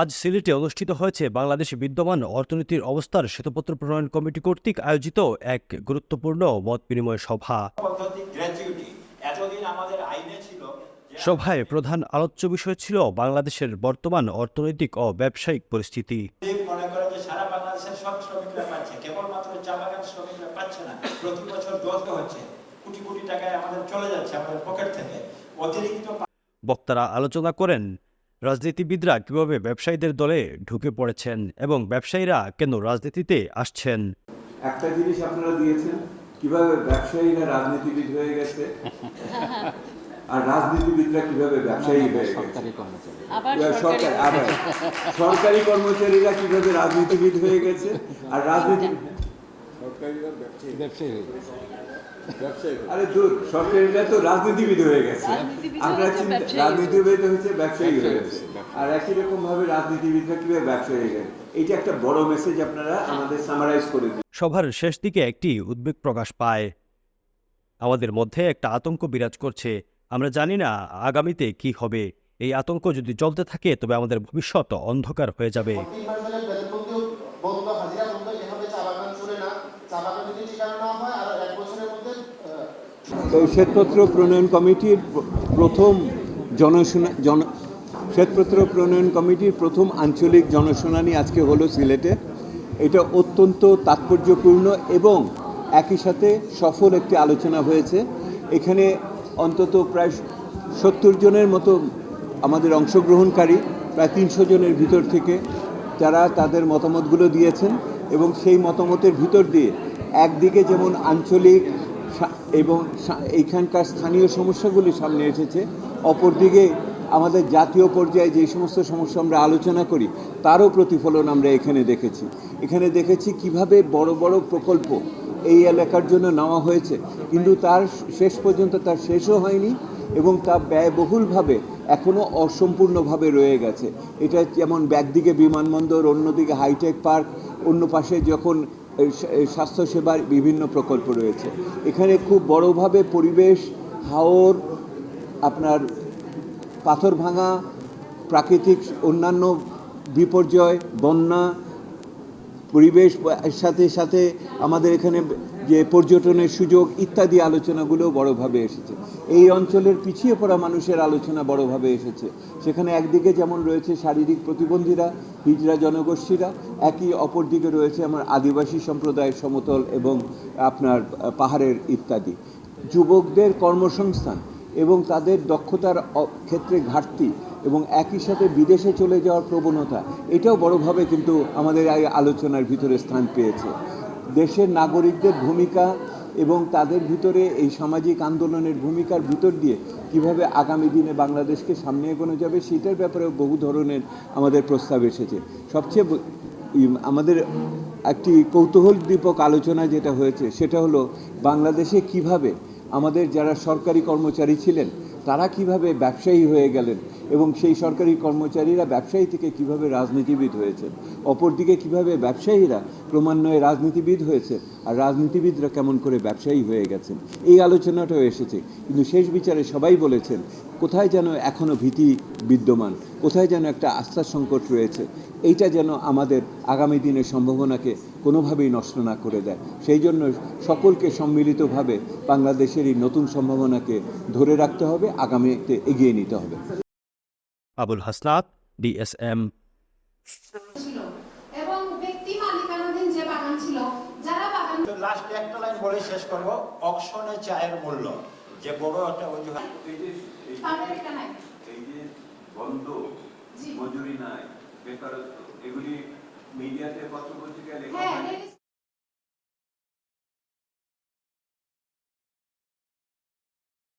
আজ সিলেটে অনুষ্ঠিত হয়েছে বাংলাদেশে বিদ্যমান অর্থনীতির অবস্থার শ্বেতপত্র প্রণয়ন কমিটি কর্তৃক আয়োজিত এক গুরুত্বপূর্ণ মত বিনিময় সভা। সভায় প্রধান আলোচ্য বিষয় ছিল বাংলাদেশের বর্তমান অর্থনৈতিক ও ব্যবসায়িক পরিস্থিতি। প্রতি বছর হচ্ছে কোটি কোটি টাকায় আমাদের চলে যাচ্ছে আমাদের পকেট থেকে। অতিরিক্ত বক্তারা আলোচনা করেন রাজনীতিবিদরা কীভাবে ব্যবসায়ীদের দলে ঢুকে পড়েছেন এবং ব্যবসায়ীরা কেন রাজনীতিতে আসছেন? একটা জিনিস আপনারা দিয়েছেন কীভাবে ব্যবসায়ীরা রাজনীতিবিদ হয়ে গেছে আর রাজনীতিবিদরা কীভাবে ব্যবসায়ী হয়ে গেছে। আবার সরকারি আবার সরকারি কর্মচারীরা কীভাবে রাজনীতিবিদ হয়ে গেছে আর রাজনীতি ব্যবসায়ী হয়ে গেছে। আরে দূর সরকারিরা তো রাজনীতিবিদ হয়ে গেছে। আমরা। রাজনীতিবিদ হচ্ছে ব্যবসায়ী হয়ে গেছে। আর একই রকম ভাবে রাজনীতিবিদরা কীভাবে ব্যবসায়ী হয়ে গেছে? এইটা একটা বড় মেসেজ আপনারা আমাদের সামারাইজ করে দিন। সভার শেষ দিকে একটি উদ্বেগ প্রকাশ পায়। আমাদের মধ্যে একটা আতঙ্ক বিরাজ করছে। আমরা জানি না আগামীতে কি হবে। এই আতঙ্ক যদি চলতে থাকে তবে আমাদের ভবিষ্যৎ অন্ধকার হয়ে যাবে তিন মাস ধরে বেতন বন্ধ বন্ধ হাজিরা বন্ধ এভাবে চা বাগান চলে না চা বাগান যদি ঠিকানা না হয় আর এক বছরের মধ্যে আহ, তো শ্বেতপত্র প্রণয়ন কমিটির প্রথম জনশুনা জন শ্বেতপত্র প্রণয়ন কমিটির প্রথম আঞ্চলিক জনশুনানি আজকে হলো সিলেটে। এটা অত্যন্ত তাৎপর্যপূর্ণ এবং একই সাথে সফল একটি আলোচনা হয়েছে। এখানে অন্তত প্রায় সত্তর জনের মতো আমাদের অংশগ্রহণকারী, প্রায় তিনশো জনের ভিতর থেকে যারা তাদের মতামতগুলো দিয়েছেন এবং সেই মতামতের ভিতর দিয়ে একদিকে যেমন আঞ্চলিক এবং এইখানকার স্থানীয় সমস্যাগুলি সামনে এসেছে। অপরদিকে আমাদের জাতীয় পর্যায়ে যে সমস্ত সমস্যা আমরা আলোচনা করি, তারও প্রতিফলন আমরা এখানে দেখেছি। এখানে দেখেছি কীভাবে বড় বড় প্রকল্প এই এলাকার জন্য নেওয়া হয়েছে, কিন্তু তার শেষ পর্যন্ত তার শেষও হয়নি এবং তা ব্যয়বহুলভাবে এখনও অসম্পূর্ণভাবে রয়ে গেছে। এটা যেমন একদিকে বিমানবন্দর, অন্যদিকে হাইটেক পার্ক, অন্য পাশে যখন এই স্বাস্থ্যসেবার বিভিন্ন প্রকল্প রয়েছে। এখানে খুব বড়ভাবে পরিবেশ, হাওর, আপনার পাথর ভাঙা, প্রাকৃতিক অন্যান্য বিপর্যয়, বন্যা, পরিবেশ সাথে সাথে আমাদের এখানে যে পর্যটনের সুযোগ ইত্যাদি আলোচনাগুলো বড়ভাবে এসেছে। এই অঞ্চলের পিছিয়ে পড়া মানুষের আলোচনা বড়ভাবে এসেছে। সেখানে একদিকে যেমন রয়েছে শারীরিক প্রতিবন্ধীরা, হিজড়া জনগোষ্ঠীরা, একই অপরদিকে রয়েছে আমার আদিবাসী সম্প্রদায়ের সমতল এবং আপনার পাহাড়ের ইত্যাদি। যুবকদের কর্মসংস্থান এবং তাদের দক্ষতার ক্ষেত্রে ঘাটতি এবং একই সাথে বিদেশে চলে যাওয়ার প্রবণতা, এটাও বড়ভাবে কিন্তু আমাদের এই আলোচনার ভিতরে স্থান পেয়েছে। দেশের নাগরিকদের ভূমিকা এবং তাদের ভিতরে এই সামাজিক আন্দোলনের ভূমিকার ভিতর দিয়ে কীভাবে আগামী দিনে বাংলাদেশকে সামনে এগোনো যাবে, সেটার ব্যাপারেও বহু ধরনের আমাদের প্রস্তাব এসেছে। সবচেয়ে আমাদের একটি কৌতূহলদীপক আলোচনা যেটা হয়েছে, সেটা হলো বাংলাদেশে কীভাবে আমাদের যারা সরকারি কর্মচারী ছিলেন তারা কীভাবে ব্যবসায়ী হয়ে গেলেন এবং সেই সরকারি কর্মচারীরা ব্যবসায়ী থেকে কীভাবে রাজনীতিবিদ হয়েছেন? অপরদিকে কীভাবে ব্যবসায়ীরা ক্রমান্বয়ে রাজনীতিবিদ হয়েছে আর রাজনীতিবিদরা কেমন করে ব্যবসায়ী হয়ে গেছেন? এই আলোচনাটাও এসেছে। কিন্তু শেষ বিচারে সবাই বলেছেন কোথায় যেন এখনও ভীতি বিদ্যমান কোথায় যেন একটা আস্থার সংকট রয়েছে এইটা যেন আমাদের আগামী দিনের সম্ভাবনাকে কোনোভাবেই নষ্ট না করে দেয়। সেই জন্য সকলকে সম্মিলিতভাবে বাংলাদেশের এই নতুন সম্ভাবনাকে ধরে রাখতে হবে আগামীতে এগিয়ে নিতে হবে। আবুল হাসনাত ডিএসএম। এবং ব্যক্তি মালিকানাধীন যে বাগান ছিল যারা বাগান লাস্ট একটা লাইন বলে শেষ করব অকশনে চায়ের মূল্য। যে বড় একটা অজুহাত। এই যে বন্ধ মজুরি নাই বেকারত্ব এগুলি মিডিয়াতে পত্রপত্রিকায় লেখা